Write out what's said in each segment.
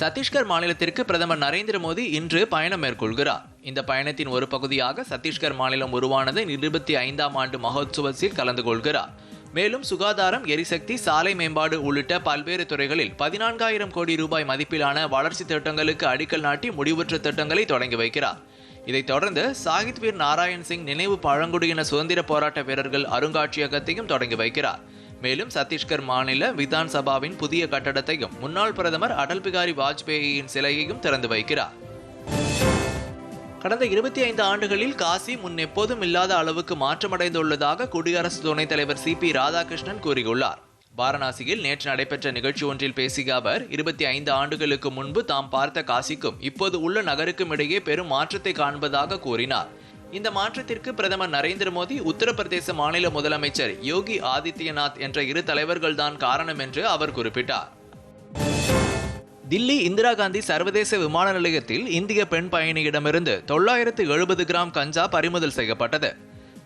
சத்தீஸ்கர் மாநிலத்திற்கு பிரதமர் நரேந்திர மோடி இன்று பயணம் மேற்கொள்கிறார். இந்த பயணத்தின் ஒரு பகுதியாக சத்தீஸ்கர் மாநிலம் உருவானது இருபத்தி ஐந்தாம் ஆண்டு மகோத்சவத்தில் கலந்து கொள்கிறார். மேலும் சுகாதாரம் எரிசக்தி சாலை மேம்பாடு உள்ளிட்ட பல்வேறு துறைகளில் பதினான்காயிரம் கோடி ரூபாய் மதிப்பிலான வளர்ச்சி திட்டங்களுக்கு அடிக்கல் நாட்டி முடிவுற்ற திட்டங்களை தொடங்கி வைக்கிறார். இதைத் தொடர்ந்து சாகித்வீர் நாராயண் சிங் நினைவு பழங்குடியின சுதந்திர போராட்ட வீரர்கள் அருங்காட்சியகத்தையும் தொடங்கி வைக்கிறார். மேலும் சத்தீஸ்கர் மாநில விதான் சபாவின் புதிய கட்டடத்தையும் முன்னாள் பிரதமர் அடல் பிகாரி வாஜ்பேயியின் சிலையையும் திறந்து வைக்கிறார். கடந்த இருபத்தி ஐந்து ஆண்டுகளில் காசி முன் எப்போதும் இல்லாத அளவுக்கு மாற்றமடைந்துள்ளதாக குடியரசு துணைத் தலைவர் சி பி ராதாகிருஷ்ணன் கூறியுள்ளார். வாரணாசியில் நேற்று நடைபெற்ற நிகழ்ச்சி ஒன்றில் பேசிய அவர் இருபத்தி ஐந்து ஆண்டுகளுக்கு முன்பு தாம் பார்த்த காசிக்கும் இப்போது உள்ள நகருக்கும் இடையே பெரும் மாற்றத்தை காண்பதாக கூறினார். இந்த மாற்றத்திற்கு பிரதமர் நரேந்திர மோடி உத்தரப்பிரதேச மாநில முதலமைச்சர் யோகி ஆதித்யநாத் என்ற இரு தலைவர்கள்தான் காரணம் என்று அவர் குறிப்பிட்டார். தில்லி இந்திரா காந்தி சர்வதேச விமான நிலையத்தில் இந்திய பெண் பயணியிடமிருந்து தொள்ளாயிரத்து எழுபது கிராம் கஞ்சா பறிமுதல் செய்யப்பட்டது.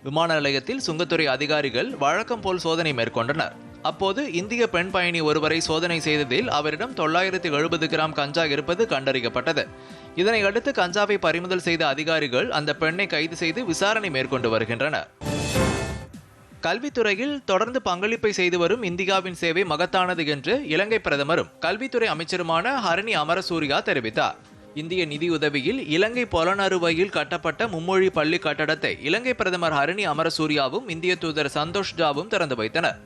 விமான நிலையத்தில் சுங்கத்துறை அதிகாரிகள் வழக்கம் போல் சோதனை மேற்கொண்டனர். அப்போது இந்திய பெண் பயணி ஒருவரை சோதனை செய்ததில் அவரிடம் தொள்ளாயிரத்தி எழுபது கிராம் கஞ்சா இருப்பது கண்டறியப்பட்டது. இதனை அடுத்து கஞ்சாவை பறிமுதல் செய்த அதிகாரிகள் அந்த பெண்ணை கைது செய்து விசாரணை மேற்கொண்டு வருகின்றனர். கல்வித்துறையில் தொடர்ந்து பங்களிப்பை செய்து வரும் இந்தியாவின் சேவை மகத்தானது என்று இலங்கை பிரதமரும் கல்வித்துறை அமைச்சருமான ஹரணி அமரசூரியா தெரிவித்தார். இந்திய நிதியுதவியில் இலங்கை பொலனறுவையில் கட்டப்பட்ட மும்மொழி பள்ளி கட்டடத்தை இலங்கை பிரதமர் ஹரணி அமரசூரியாவும் இந்திய தூதர் சந்தோஷ் ஜாவும் திறந்து வைத்தனர்.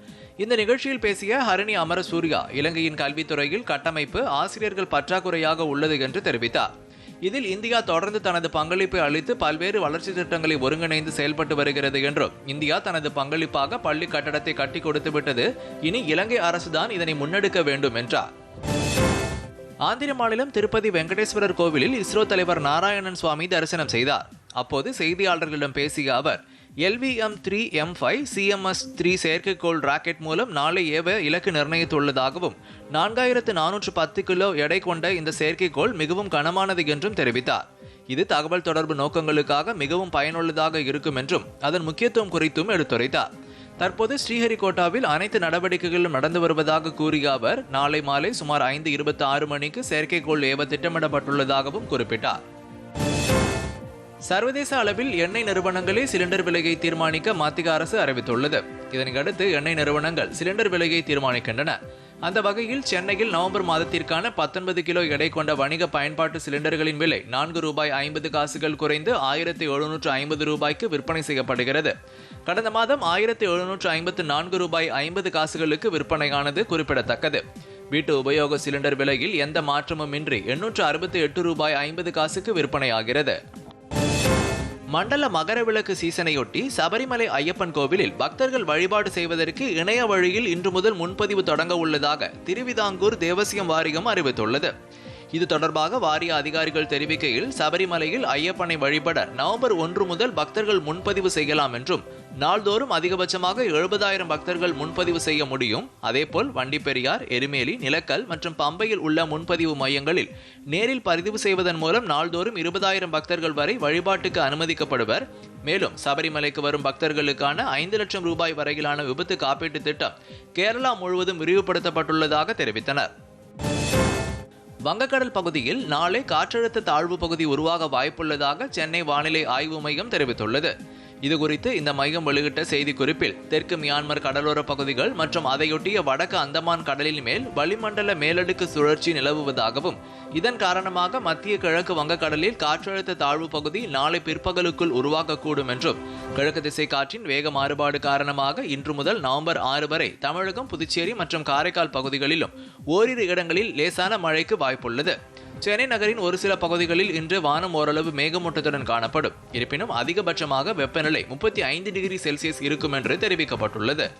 இந்த நிகழ்ச்சியில் பேசிய ஹரணி அமரசூர்யா இலங்கையின் கல்வித்துறையில் கட்டமைப்பு ஆசிரியர்கள் பற்றாக்குறையாக உள்ளது என்று தெரிவித்தார். இதில் இந்தியா தொடர்ந்து தனது பங்களிப்பை அளித்து பல்வேறு வளர்ச்சி திட்டங்களை ஒருங்கிணைந்து செயல்பட்டு வருகிறது என்றும் இந்தியா தனது பங்களிப்பாக பள்ளி கட்டடத்தை கட்டி கொடுத்து விட்டது. இனி இலங்கை அரசுதான் இதனை முன்னெடுக்க வேண்டும் என்றார். ஆந்திர மாநிலம் திருப்பதி வெங்கடேஸ்வரர் கோவிலில் இஸ்ரோ தலைவர் நாராயணன் சுவாமி தரிசனம் செய்தார். அப்போது செய்தியாளர்களிடம் பேசிய அவர் LVM three M five CMS three செயற்கைக்கோள் ராக்கெட் மூலம் நாளை ஏவ இலக்கு நிர்ணயித்துள்ளதாகவும் நான்காயிரத்து நானூற்று பத்து கிலோ எடை கொண்ட இந்த செயற்கைக்கோள் மிகவும் கனமானது என்றும் தெரிவித்தார். இது தகவல் தொடர்பு நோக்கங்களுக்காக மிகவும் பயனுள்ளதாக இருக்கும் என்றும் அதன் முக்கியத்துவம் குறித்தும் எடுத்துரைத்தார். தற்போது ஸ்ரீஹரிகோட்டாவில் அனைத்து நடவடிக்கைகளும் நடந்து வருவதாக கூறிய அவர் நாளை மாலை சுமார் ஐந்து இருபத்தி ஆறு மணிக்கு செயற்கைக்கோள் ஏவ திட்டமிடப்பட்டுள்ளதாகவும் குறிப்பிட்டார். சர்வதேச அளவில் எண்ணெய் நிறுவனங்களே சிலிண்டர் விலையை தீர்மானிக்க மத்திய அரசு அறிவித்துள்ளது. இதனையடுத்து எண்ணெய் நிறுவனங்கள் சிலிண்டர் விலையை தீர்மானிக்கின்றன. அந்த வகையில் சென்னையில் நவம்பர் மாதத்திற்கான பத்தொன்பது கிலோ எடை கொண்ட வணிக பயன்பாட்டு சிலிண்டர்களின் விலை நான்கு ரூபாய் ஐம்பது காசுகள் குறைந்து ஆயிரத்தி எழுநூற்று ஐம்பது ரூபாய்க்கு விற்பனை செய்யப்படுகிறது. கடந்த மாதம் ஆயிரத்தி எழுநூற்று ஐம்பத்து நான்கு ரூபாய் ஐம்பது காசுகளுக்கு விற்பனையானது குறிப்பிடத்தக்கது. வீட்டு உபயோக சிலிண்டர் விலையில் எந்த மாற்றமும் இன்றி எண்ணூற்று அறுபத்தி எட்டு ரூபாய் ஐம்பது காசுக்கு விற்பனையாகிறது. மண்டல மகரவிளக்கு சீசனையொட்டி சபரிமலை ஐயப்பன் கோவிலில் பக்தர்கள் வழிபாடு செய்வதற்கு இணைய வழியில் இன்று முதல் முன்பதிவு தொடங்க உள்ளதாக திருவிதாங்கூர் தேவசியம் வாரியம் அறிவித்துள்ளது. இது தொடர்பாக வாரிய அதிகாரிகள் தெரிவிக்கையில் சபரிமலையில் ஐயப்பனை வழிபட நவம்பர் ஒன்று முதல் பக்தர்கள் முன்பதிவு செய்யலாம் என்றும் நாள்தோறும் அதிகபட்சமாக எழுபதாயிரம் பக்தர்கள் முன்பதிவு செய்ய முடியும். அதேபோல் வண்டிப்பெரியார் எருமேலி நிலக்கல் மற்றும் பம்பையில் உள்ள முன்பதிவு மையங்களில் நேரில் பதிவு செய்வதன் மூலம் நாள்தோறும் இருபதாயிரம் பக்தர்கள் வரை வழிபாட்டுக்கு அனுமதிக்கப்படுவர். மேலும் சபரிமலைக்கு வரும் பக்தர்களுக்கான ஐந்து லட்சம் ரூபாய் வரையிலான விபத்து காப்பீட்டு திட்டம் கேரளா முழுவதும் விரிவுபடுத்தப்பட்டுள்ளதாக தெரிவித்தனர். வங்கக்கடல் பகுதியில் நாளை காற்றழுத்த தாழ்வு பகுதி உருவாக வாய்ப்புள்ளதாக சென்னை வானிலை ஆய்வு மையம் தெரிவித்துள்ளது. இதுகுறித்து இந்த மையம் வெளியிட்ட செய்திக்குறிப்பில் தெற்கு மியான்மர் கடலோர பகுதிகள் மற்றும் அதையொட்டிய வடக்கு அந்தமான் கடலின் மேல் வளிமண்டல மேலடுக்கு சுழற்சி நிலவுவதாகவும் இதன் காரணமாக மத்திய கிழக்கு வங்கக்கடலில் காற்றழுத்த தாழ்வு பகுதி நாளை பிற்பகலுக்குள் உருவாக்கக்கூடும் என்றும் கிழக்கு திசை காற்றின் வேக மாறுபாடு காரணமாக இன்று முதல் நவம்பர் ஆறு வரை தமிழகம் புதுச்சேரி மற்றும் காரைக்கால் பகுதிகளிலும் ஓரிரு இடங்களில் லேசான மழைக்கு வாய்ப்புள்ளது. சென்னை நகரின் ஒரு சில பகுதிகளில் இன்று வானம் ஓரளவு மேகமூட்டத்துடன் காணப்படும். இருப்பினும் அதிகபட்சமாக வெப்பநிலை முப்பத்தி ஐந்து டிகிரி செல்சியஸ் இருக்கும் என்று தெரிவிக்கப்பட்டுள்ளது.